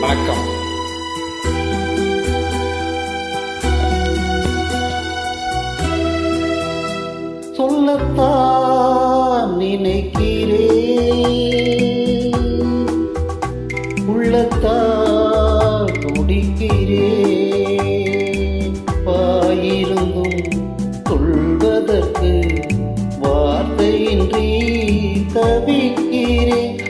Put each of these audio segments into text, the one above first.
வணக்கம். சொல்லத்தான் நினைக்கிறேன். உள்ளத்தால் துடிக்கிறேன் பாயிருந்தும் சொல்வதற்கு வார்த்தையின்றி தவிக்கிறேன்.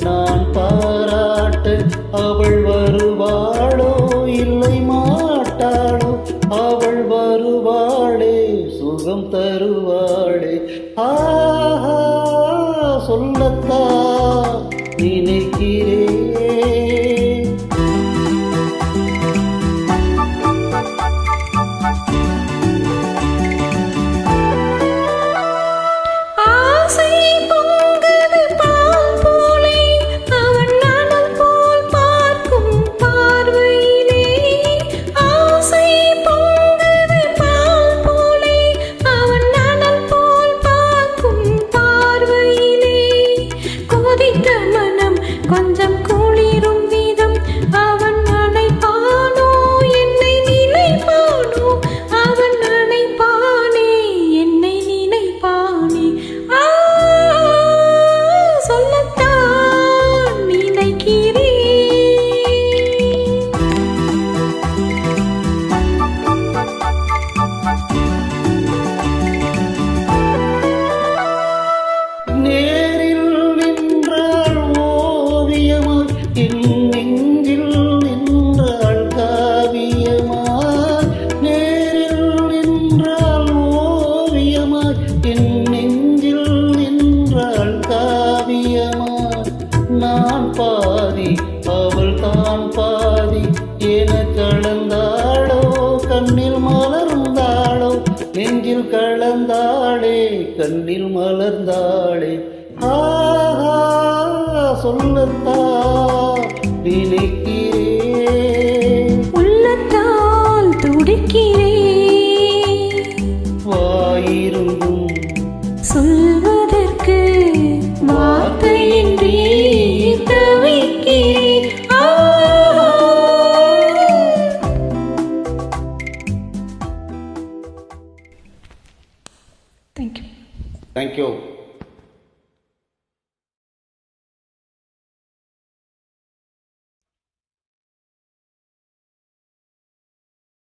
நான் பாராட்ட. அவள் வருவாளோ? இல்லை மாட்டாளோ? அவள் வருவாளே சுகம் தருவாளே. ஆஹா சொல்லத்தா நினைக்கிறேன். நெஞ்சில் கலந்தாளே கண்ணில் மலர்ந்தாளே. ஆஹா சொல்லத்தான் Thank you.